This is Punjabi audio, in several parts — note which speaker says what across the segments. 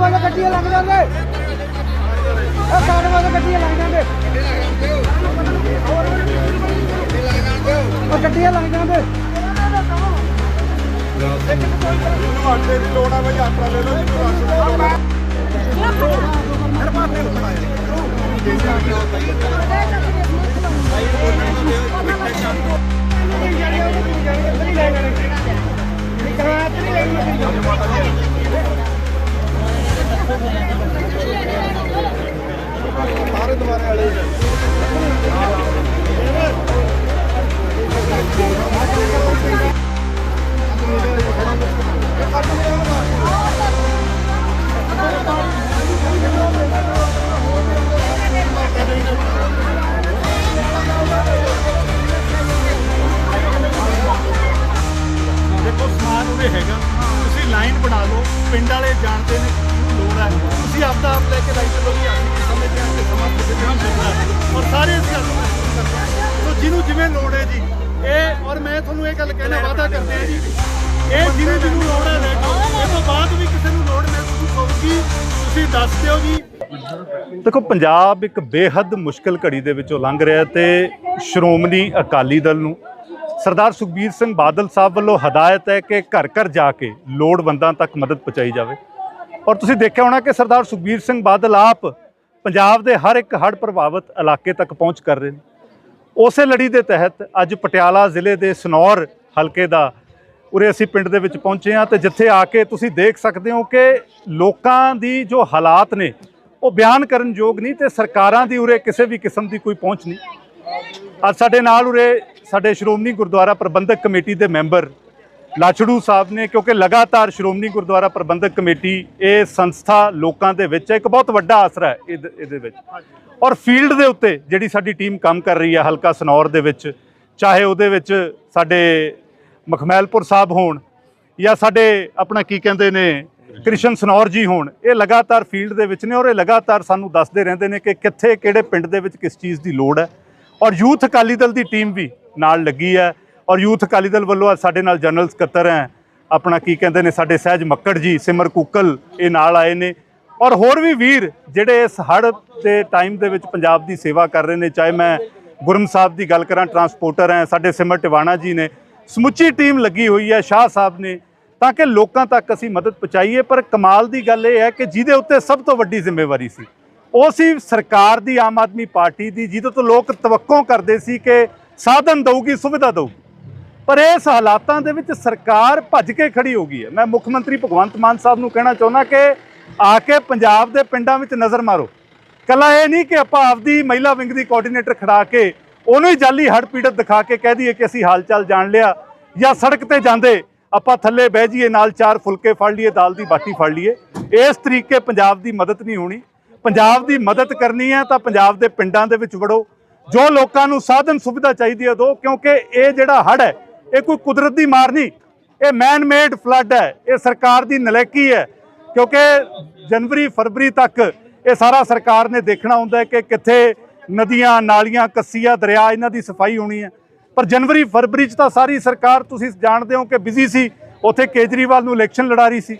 Speaker 1: ਵਾਲੇ ਗੱਡੀਆਂ ਲੱਗ ਜਾਂਦੇ। ਇਹ ਕਾੜ ਵਾਲੇ ਗੱਡੀਆਂ ਲੱਗ ਜਾਂਦੇ। ਉਹ ਗੱਡੀਆਂ ਲੱਗ ਜਾਂਦੇ।
Speaker 2: ਆਟੇ ਦੀ ਲੋੜ ਆ ਬਈ ਆਟਾ ਲੈ ਲਓ ਜੀ ਰਾਸ਼ਨ ਦੀ ਲਾਈਨ ਬਣਾ ਲਓ, ਪਿੰਡ ਵਾਲੇ ਜਾਣਦੇ ਨੇ ਕਿ ਲੋੜ ਹੈ। ਤੁਸੀਂ ਆਪਦਾ ਆਪ ਲੈ ਕੇ ਲਾਈਨ ਚੱਲੋ ਜੀ, ਅਸੀਂ ਸਮਝਦੇ ਹਾਂ ਕਿ ਸਮਾਂ ਕਿਤੇ ਨਹੀਂ ਮਿਲਦਾ ਹੈ। ਔਰ ਸਾਰੇ ਅਸੀਂ ਗੱਲ ਕਰਦੇ ਹਾਂ। ਸੋ ਜਿਹਨੂੰ ਜਿਵੇਂ ਲੋੜ ਹੈ ਜੀ, ਇਹ ਔਰ ਮੈਂ ਤੁਹਾਨੂੰ ਇਹ ਗੱਲ ਕਹਿਣਾ ਵਾਅਦਾ ਕਰਦੇ ਹਾਂ ਜੀ, ਇਹ ਜਿਹਨੂੰ ਜਿਹਨੂੰ ਲੋੜ ਹੈ ਲੈ ਲਓ ਇਹ ਤੋਂ ਬਾਅਦ ਵੀ ਕਿਸੇ ਨੂੰ ਲੋੜ ਮਹਿਸੂਸ ਹੋਊਗੀ ਤੁਸੀਂ ਦੱਸ ਦਿਓ ਜੀ।
Speaker 3: ਦੇਖੋ, ਪੰਜਾਬ ਇੱਕ ਬੇਹੱਦ ਮੁਸ਼ਕਲ ਘੜੀ ਦੇ ਵਿੱਚੋਂ ਲੰਘ ਰਿਹਾ ਤੇ ਸ਼੍ਰੋਮਣੀ ਅਕਾਲੀ ਦਲ ਨੂੰ ਸਰਦਾਰ ਸੁਖਬੀਰ ਸਿੰਘ ਬਾਦਲ ਸਾਹਿਬ ਵੱਲੋਂ ਹਦਾਇਤ ਹੈ ਕਿ ਘਰ ਘਰ ਜਾ ਕੇ ਲੋੜਵੰਦਾਂ ਤੱਕ ਮਦਦ ਪਹੁੰਚਾਈ ਜਾਵੇ। ਔਰ ਤੁਸੀਂ ਦੇਖਿਆ ਹੋਣਾ ਕਿ ਸਰਦਾਰ ਸੁਖਬੀਰ ਸਿੰਘ ਬਾਦਲ ਆਪ ਪੰਜਾਬ ਦੇ ਹਰ ਇੱਕ ਹੜ੍ਹ ਪ੍ਰਭਾਵਿਤ ਇਲਾਕੇ ਤੱਕ ਪਹੁੰਚ ਕਰ ਰਹੇ ਨੇ। ਉਸੇ ਲੜੀ ਦੇ ਤਹਿਤ ਅੱਜ ਪਟਿਆਲਾ ਜ਼ਿਲ੍ਹੇ ਦੇ ਸਨੌਰ ਹਲਕੇ ਦਾ ਉਰੇ ਅਸੀਂ ਪਿੰਡ ਦੇ ਵਿੱਚ ਪਹੁੰਚੇ ਹਾਂ ਤੇ ਜਿੱਥੇ ਆ ਕੇ ਤੁਸੀਂ ਦੇਖ ਸਕਦੇ ਹੋ ਕਿ ਲੋਕਾਂ ਦੀ ਜੋ ਹਾਲਾਤ ਨੇ, ਉਹ ਬਿਆਨ ਕਰਨ ਯੋਗ ਨਹੀਂ ਤੇ ਸਰਕਾਰਾਂ ਦੀ ਉਰੇ ਕਿਸੇ ਵੀ ਕਿਸਮ ਦੀ ਕੋਈ ਪਹੁੰਚ ਨਹੀਂ। ਅੱਜ ਸਾਡੇ ਨਾਲ ਉਰੇ ਸਾਡੇ ਸ਼੍ਰੋਮਣੀ ਗੁਰਦੁਆਰਾ ਪ੍ਰਬੰਧਕ ਕਮੇਟੀ ਦੇ ਮੈਂਬਰ ਲਾਛੜੂ ਸਾਹਿਬ ਨੇ ਕਿਉਂਕਿ ਲਗਾਤਾਰ ਸ਼੍ਰੋਮਣੀ ਗੁਰਦੁਆਰਾ ਪ੍ਰਬੰਧਕ ਕਮੇਟੀ ਇਹ ਸੰਸਥਾ ਲੋਕਾਂ ਦੇ ਵਿੱਚ ਹੈ, ਇੱਕ ਬਹੁਤ ਵੱਡਾ ਆਸਰਾ ਹੈ ਇਹਦੇ ਇਹਦੇ ਵਿੱਚ। ਔਰ ਫੀਲਡ ਦੇ ਉੱਤੇ ਜਿਹੜੀ ਸਾਡੀ ਟੀਮ ਕੰਮ ਕਰ ਰਹੀ ਹੈ ਹਲਕਾ ਸਨੌਰ ਦੇ ਵਿੱਚ ਚਾਹੇ ਉਹਦੇ ਵਿੱਚ ਸਾਡੇ ਮਖਮੈਲਪੁਰ ਸਾਹਿਬ ਹੋਣ ਜਾਂ ਸਾਡੇ ਆਪਣਾ ਕੀ ਕਹਿੰਦੇ ਨੇ ਕ੍ਰਿਸ਼ਨ ਸਨੌਰ ਜੀ ਹੋਣ ਇਹ ਲਗਾਤਾਰ ਫੀਲਡ ਦੇ ਵਿੱਚ ਨੇ ਔਰ ਇਹ ਲਗਾਤਾਰ ਸਾਨੂੰ ਦੱਸਦੇ ਰਹਿੰਦੇ ਨੇ ਕਿ ਕਿੱਥੇ ਕਿਹੜੇ ਪਿੰਡ ਦੇ ਵਿੱਚ ਕਿਸ ਚੀਜ਼ ਦੀ ਲੋੜ ਹੈ। ਔਰ ਯੂਥ ਅਕਾਲੀ ਦਲ ਦੀ ਟੀਮ ਵੀ ਨਾਲ ਲੱਗੀ ਹੈ। ਔਰ ਯੂਥ ਅਕਾਲੀ ਦਲ ਵੱਲੋਂ ਅੱਜ ਸਾਡੇ ਨਾਲ ਜਨਰਲ ਸਕੱਤਰ ਹੈ। ਆਪਣਾ ਕੀ ਕਹਿੰਦੇ ਨੇ, ਸਾਡੇ ਸਹਿਜ ਮੱਕੜ ਜੀ, ਸਿਮਰ ਕੁੱਕਲ, ਇਹ ਨਾਲ ਆਏ ਨੇ। ਔਰ ਹੋਰ ਵੀ ਵੀਰ ਜਿਹੜੇ ਇਸ ਹੜ੍ਹ ਦੇ ਟਾਈਮ ਦੇ ਵਿੱਚ ਪੰਜਾਬ ਦੀ ਸੇਵਾ ਕਰ ਰਹੇ ਨੇ, ਚਾਹੇ ਮੈਂ ਗੁਰਮ ਸਾਹਿਬ ਦੀ ਗੱਲ ਕਰਾਂ ਟਰਾਂਸਪੋਰਟਰ ਹੈ, ਸਾਡੇ ਸਿਮਰ ਟਿਵਾਣਾ ਜੀ ਨੇ। ਸਮੁੱਚੀ ਟੀਮ ਲੱਗੀ ਹੋਈ ਹੈ, ਸ਼ਾਹ ਸਾਹਿਬ ਨੇ। ਤਾਂ ਕਿ ਲੋਕਾਂ ਤੱਕ ਅਸੀਂ ਮਦਦ ਪਹੁੰਚਾਈਏ, ਪਰ ਕਮਾਲ ਦੀ ਗੱਲ ਇਹ ਹੈ ਕਿ ਜਿਹਦੇ ਉੱਤੇ ਸਭ ਤੋਂ ਵੱਡੀ ਜ਼ਿੰਮੇਵਾਰੀ ਸੀ ਉਹ ਸੀ ਸਰਕਾਰ ਦੀ ਆਮ ਆਦਮੀ ਪਾਰਟੀ ਦੀ, ਜਿਹਦੇ ਤੋਂ ਲੋਕ ਤਵੱਕੋ ਕਰਦੇ ਸੀ ਕਿ ਸਾਧਨ ਦਊਗੀ, ਸੁਵਿਧਾ ਦਊਗੀ। ਪਰ ਇਸ ਹਾਲਾਤਾਂ ਦੇ ਵਿੱਚ ਸਰਕਾਰ ਭੱਜ ਕੇ ਖੜੀ ਹੋ ਗਈ ਹੈ। ਮੈਂ ਮੁੱਖ ਮੰਤਰੀ ਭਗਵੰਤ ਮਾਨ ਸਾਹਿਬ ਨੂੰ ਕਹਿਣਾ ਚਾਹੁੰਦਾ ਕਿ ਆ ਕੇ ਪੰਜਾਬ ਦੇ ਪਿੰਡਾਂ ਵਿੱਚ ਨਜ਼ਰ ਮਾਰੋ। ਕੱਲਾ ਇਹ ਨਹੀਂ ਕਿ ਆਪਾਂ ਆਪਦੀ ਮਹਿਲਾ ਵਿੰਗ ਦੀ ਕੋਆਰਡੀਨੇਟਰ ਖੜਾ ਕੇ ਉਹਨੂੰ ਹੀ ਜਾਲੀ ਹੜ੍ਹ ਪੀੜਤ ਦਿਖਾ ਕੇ ਕਹਿ ਦਈਏ ਕਿ ਅਸੀਂ ਹਾਲ ਚਾਲ ਜਾਣ ਲਿਆ ਜਾਂ ਸੜਕ ਤੇ ਜਾਂਦੇ, ਆਪਾਂ ਥੱਲੇ ਬਹਿ ਜਾਈਏ, ਨਾਲ ਚਾਰ ਫੁਲਕੇ ਫੜ ਲਈਏ, ਦਾਲ ਦੀ ਬਾਟੀ ਫੜ ਲਈਏ। ਇਸ ਤਰੀਕੇ ਪੰਜਾਬ ਦੀ ਮਦਦ ਨਹੀਂ ਹੋਣੀ। ਪੰਜਾਬ ਦੀ ਮਦਦ ਕਰਨੀ ਹੈ ਤਾਂ ਪੰਜਾਬ ਦੇ ਪਿੰਡਾਂ ਦੇ ਵਿੱਚ ਵੜੋ। ਜੋ ਲੋਕਾਂ ਨੂੰ ਸਾਧਨ ਸੁਵਿਧਾ ਚਾਹੀਦੀ ਹੈ ਦੋ, ਕਿਉਂਕਿ ਇਹ ਜਿਹੜਾ ਹੜ੍ਹ ਹੈ, ਇਹ ਕੋਈ ਕੁਦਰਤ ਦੀ ਮਾਰ ਨਹੀਂ। ਇਹ ਮੈਨ ਮੇਡ ਫਲੱਡ ਹੈ, ਇਹ ਸਰਕਾਰ ਦੀ ਨਲਾਇਕੀ ਹੈ, ਕਿਉਂਕਿ ਜਨਵਰੀ, ਫਰਵਰੀ ਤੱਕ ਇਹ ਸਾਰਾ ਸਰਕਾਰ ਨੇ ਦੇਖਣਾ ਹੁੰਦਾ ਕਿ ਕਿੱਥੇ ਨਦੀਆਂ, ਨਾਲੀਆਂ, ਕੱਸੀਆਂ, ਦਰਿਆ ਇਹਨਾਂ ਦੀ ਸਫ਼ਾਈ ਹੋਣੀ ਹੈ। ਪਰ ਜਨਵਰੀ, ਫਰਵਰੀ ਚ ਤਾਂ ਸਾਰੀ ਸਰਕਾਰ, ਤੁਸੀਂ ਜਾਣਦੇ ਹੋ ਕਿ ਬਿਜ਼ੀ ਸੀ, ਉੱਥੇ ਕੇਜਰੀਵਾਲ ਨੂੰ ਇਲੈਕਸ਼ਨ ਲੜਾ ਰਹੀ ਸੀ।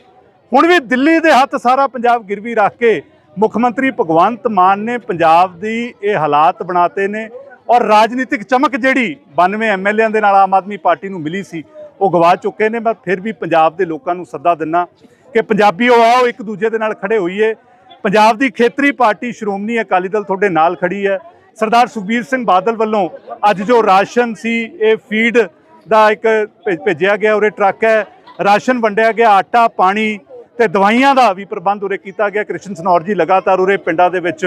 Speaker 3: ਹੁਣ ਵੀ ਦਿੱਲੀ ਦੇ ਹੱਥ ਸਾਰਾ ਪੰਜਾਬ ਗਿਰਵੀ ਰੱਖ ਕੇ ਮੁੱਖ ਮੰਤਰੀ ਭਗਵੰਤ ਮਾਨ ਨੇ ਪੰਜਾਬ ਦੀ ਇਹ ਹਾਲਾਤ ਬਣਾਤੇ ਨੇ ਔਰ ਰਾਜਨੀਤਿਕ ਚਮਕ ਜਿਹੜੀ 92 ਐਮਐਲਏਆਂ ਦੇ ਨਾਲ ਆਮ ਆਦਮੀ ਪਾਰਟੀ ਨੂੰ ਮਿਲੀ ਸੀ, ਉਹ ਗਵਾ ਚੁੱਕੇ ਨੇ। ਮੈਂ ਫਿਰ ਵੀ ਪੰਜਾਬ ਦੇ ਲੋਕਾਂ ਨੂੰ ਸੱਦਾ ਦਿੰਨਾ ਕਿ ਪੰਜਾਬੀਓ ਆਓ, ਇੱਕ ਦੂਜੇ ਦੇ ਨਾਲ ਖੜੇ ਹੋਈਏ। ਪੰਜਾਬ ਦੀ ਖੇਤਰੀ ਪਾਰਟੀ ਸ਼੍ਰੋਮਣੀ ਅਕਾਲੀ ਦਲ ਤੁਹਾਡੇ ਨਾਲ ਖੜੀ ਹੈ। ਸਰਦਾਰ ਸੁਖਬੀਰ ਸਿੰਘ ਬਾਦਲ ਵੱਲੋਂ ਅੱਜ ਜੋ ਰਾਸ਼ਨ ਸੀ, ਇਹ ਫੀਡ ਦਾ ਇੱਕ ਭੇ- ਭੇਜਿਆ ਗਿਆ ਉਰੇ ਟਰੱਕ ਹੈ। ਰਾਸ਼ਨ ਵੰਡਿਆ ਗਿਆ, ਆਟਾ, ਪਾਣੀ ਤੇ ਦਵਾਈਆਂ ਦਾ ਵੀ ਪ੍ਰਬੰਧ ਉਰੇ ਕੀਤਾ ਗਿਆ। ਕ੍ਰਿਸ਼ਨ ਸਨੌਰ ਜੀ ਲਗਾਤਾਰ ਉਰੇ ਪਿੰਡਾਂ ਦੇ ਵਿੱਚ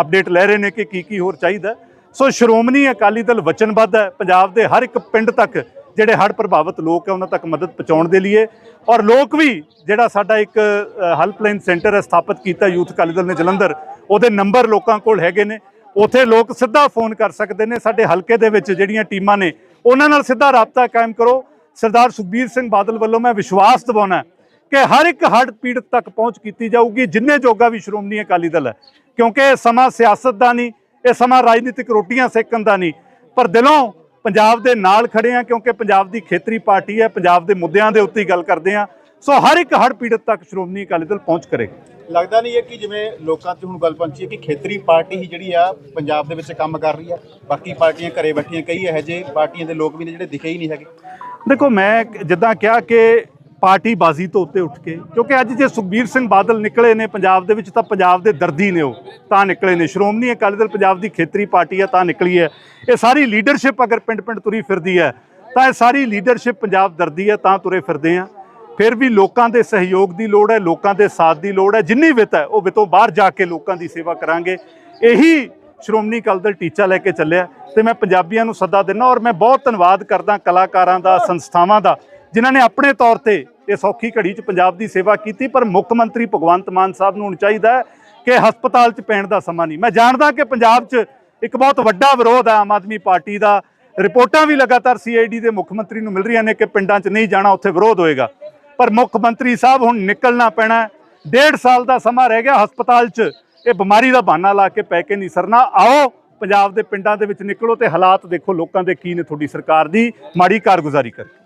Speaker 3: ਅਪਡੇਟ ਲੈ ਰਹੇ ਨੇ ਕਿ ਕੀ ਕੀ ਹੋਰ ਚਾਹੀਦਾ। ਸੋ ਸ਼੍ਰੋਮਣੀ ਅਕਾਲੀ ਦਲ ਵਚਨਬੱਧ ਹੈ। ਪੰਜਾਬ ਦੇ ਹਰ ਇੱਕ ਪਿੰਡ ਤੱਕ ਜਿਹੜੇ ਹੜ੍ਹ ਪ੍ਰਭਾਵਿਤ ਲੋਕ ਹੈ, ਉਹਨਾਂ ਤੱਕ ਮਦਦ ਪਹੁੰਚਾਉਣ ਦੇ ਲਈ ਔਰ ਲੋਕ ਵੀ ਜਿਹੜਾ ਸਾਡਾ ਇੱਕ ਹੈਲਪਲਾਈਨ ਸੈਂਟਰ ਹੈ, ਸਥਾਪਿਤ ਕੀਤਾ ਯੂਥ ਅਕਾਲੀ ਦਲ ਨੇ ਜਲੰਧਰ, ਉਹਦੇ ਨੰਬਰ ਲੋਕਾਂ ਕੋਲ ਹੈਗੇ ਨੇ। ਉਥੇ ਲੋਕ ਸਿੱਧਾ ਫੋਨ ਕਰ ਸਕਦੇ ਨੇ। ਸਾਡੇ ਹਲਕੇ ਦੇ ਵਿੱਚ ਜਿਹੜੀਆਂ ਟੀਮਾਂ ਨੇ, ਉਹਨਾਂ ਨਾਲ ਸਿੱਧਾ ਰਾਬਤਾ ਕਾਇਮ ਕਰੋ। ਸਰਦਾਰ ਸੁਖਬੀਰ ਸਿੰਘ ਬਾਦਲ ਵੱਲੋਂ ਮੈਂ ਵਿਸ਼ਵਾਸ ਦਿਵਾਉਣਾ ਕਿ ਹਰ ਇੱਕ ਹੜ੍ਹ ਪੀੜਤ ਤੱਕ ਪਹੁੰਚ ਕੀਤੀ ਜਾਊਗੀ ਜਿੰਨੇ ਜੋਗਾ ਵੀ ਸ਼੍ਰੋਮਣੀ ਅਕਾਲੀ ਦਲ ਹੈ। ਕਿਉਂਕਿ ਇਹ ਸਮਾਂ ਸਿਆਸਤ ਦਾ ਨਹੀਂ ਇਹ ਸਮਾਂ ਰਾਜਨੀਤਿਕ ਰੋਟੀਆਂ ਸੇਕਣ ਦਾ ਨਹੀਂ। ਪਰ ਦਿਲੋਂ ਪੰਜਾਬ ਦੇ ਨਾਲ ਖੜੇ ਆ ਕਿਉਂਕਿ ਪੰਜਾਬ ਦੀ ਖੇਤਰੀ ਪਾਰਟੀ ਹੈ ਪੰਜਾਬ ਦੇ ਮੁੱਦਿਆਂ ਦੇ ਉੱਤੇ ਹੀ ਗੱਲ ਕਰਦੇ ਆ ਸੋ ਹਰ ਇੱਕ ਹੜ੍ਹ ਪੀੜਤ ਤੱਕ ਸ਼੍ਰੋਮਣੀ ਅਕਾਲੀ ਦਲ ਪਹੁੰਚ ਕਰੇਗਾ
Speaker 4: ਲੱਗਦਾ ਨਹੀਂ ਹੈ ਕਿ ਜਿਵੇਂ ਲੋਕਾਂ 'ਚ ਹੁਣ ਗੱਲ ਪਹੁੰਚੀ ਹੈ ਕਿ ਖੇਤਰੀ ਪਾਰਟੀ ਹੀ ਜਿਹੜੀ ਆ ਪੰਜਾਬ ਦੇ ਵਿੱਚ ਕੰਮ ਕਰ ਰਹੀ ਆ। ਬਾਕੀ ਪਾਰਟੀਆਂ ਘਰੇ ਬੈਠੀਆਂ ਕਈ ਇਹੋ ਜਿਹੇ ਪਾਰਟੀਆਂ ਦੇ ਲੋਕ ਵੀ ਨੇ ਜਿਹੜੇ ਦਿਖੇ ਹੀ ਨਹੀਂ ਹੈਗੇ।
Speaker 3: ਦੇਖੋ ਮੈਂ ਜਿੱਦਾਂ ਕਿਹਾ ਕਿ ਪਾਰਟੀ ਬਾਜ਼ੀ ਤੋਂ ਉੱਤੇ ਉੱਠ ਕੇ, ਕਿਉਂਕਿ ਅੱਜ ਜੇ ਸੁਖਬੀਰ ਸਿੰਘ ਬਾਦਲ ਨਿਕਲੇ ਨੇ ਪੰਜਾਬ ਦੇ ਵਿੱਚ, ਤਾਂ ਪੰਜਾਬ ਦੇ ਦਰਦੀ ਨੇ ਉਹ, ਤਾਂ ਨਿਕਲੇ ਨੇ। ਸ਼੍ਰੋਮਣੀ ਅਕਾਲੀ ਦਲ ਪੰਜਾਬ ਦੀ ਖੇਤਰੀ ਪਾਰਟੀ ਹੈ, ਤਾਂ ਨਿਕਲੀ ਹੈ। ਇਹ ਸਾਰੀ ਲੀਡਰਸ਼ਿਪ ਅਗਰ ਪਿੰਡ-ਪਿੰਡ ਤੁਰੀ ਫਿਰਦੀ ਹੈ, ਤਾਂ ਇਹ ਸਾਰੀ ਲੀਡਰਸ਼ਿਪ ਪੰਜਾਬ ਦਰਦੀ ਹੈ, ਤਾਂ ਤੁਰੇ ਫਿਰਦੇ ਆ। ਫਿਰ ਵੀ ਲੋਕਾਂ ਦੇ ਸਹਿਯੋਗ ਦੀ ਲੋੜ ਹੈ, ਲੋਕਾਂ ਦੇ ਸਾਥ ਦੀ ਲੋੜ ਹੈ, ਜਿੰਨੀ ਵਿੱਤ ਹੈ, ਉਹ ਵਿੱਤੋਂ ਬਾਹਰ ਜਾ ਕੇ ਲੋਕਾਂ ਦੀ ਸੇਵਾ ਕਰਾਂਗੇ। ਇਹੀ ਸ਼੍ਰੋਮਣੀ ਅਕਾਲੀ ਦਲ ਟੀਚਾ ਲੈ ਕੇ ਚੱਲਿਆ ਤੇ ਮੈਂ ਪੰਜਾਬੀਆਂ ਨੂੰ ਸੱਦਾ ਦਿੰਦਾ ਔਰ ਮੈਂ ਬਹੁਤ ਧੰਨਵਾਦ ਕਰਦਾ ਕਲਾਕਾਰਾਂ ਦਾ, ਸੰਸਥਾਵਾਂ ਦਾ, ਜਿਨ੍ਹਾਂ ਨੇ ਆਪਣੇ ਤੌਰ ਤੇ ਇਹ ਸੌਖੀ ਘੜੀ 'ਚ ਪੰਜਾਬ ਦੀ ਸੇਵਾ ਕੀਤੀ, ਪਰ ਮੁੱਖ ਮੰਤਰੀ ਭਗਵੰਤ ਮਾਨ ਸਾਹਿਬ ਨੂੰ ਹੁਣ ਚਾਹੀਦਾ ਕਿ ਹਸਪਤਾਲ 'ਚ ਪੈਣ ਦਾ ਸਮਾਂ ਨਹੀਂ। ਮੈਂ ਜਾਣਦਾ ਕਿ ਪੰਜਾਬ 'ਚ ਇੱਕ ਬਹੁਤ ਵੱਡਾ ਵਿਰੋਧ ਹੈ ਆਮ ਆਦਮੀ ਪਾਰਟੀ ਦਾ। ਰਿਪੋਰਟਾਂ ਵੀ ਲਗਾਤਾਰ ਸੀਆਈਡੀ ਦੇ ਮੁੱਖ ਮੰਤਰੀ ਨੂੰ ਮਿਲ ਰਹੀਆਂ ਨੇ ਕਿ ਪਿੰਡਾਂ 'ਚ ਨਹੀਂ ਜਾਣਾ, ਉੱਥੇ ਵਿਰੋਧ ਹੋਏਗਾ। ਪਰ ਮੁੱਖ ਮੰਤਰੀ ਸਾਹਿਬ ਹੁਣ ਨਿਕਲਣਾ ਪੈਣਾ ਡੇਢ ਸਾਲ ਦਾ ਸਮਾਂ ਰਹਿ ਗਿਆ ਹਸਪਤਾਲ 'ਚ। ਇਹ ਬਿਮਾਰੀ ਦਾ ਬਹਾਨਾ ਲਾ ਕੇ ਪੈ ਕੇ ਨਹੀਂ ਸਰਨਾ। ਆਓ, ਪੰਜਾਬ ਦੇ ਪਿੰਡਾਂ ਦੇ ਵਿੱਚ ਨਿਕਲੋ ਤੇ ਹਾਲਾਤ ਦੇਖੋ ਲੋਕਾਂ ਦੇ ਕੀ ਨੇ ਤੁਹਾਡੀ ਸਰਕਾਰ ਦੀ। ਮਾੜੀ ਕਾਰਗੁਜ਼ਾਰੀ ਕਰਕੇ।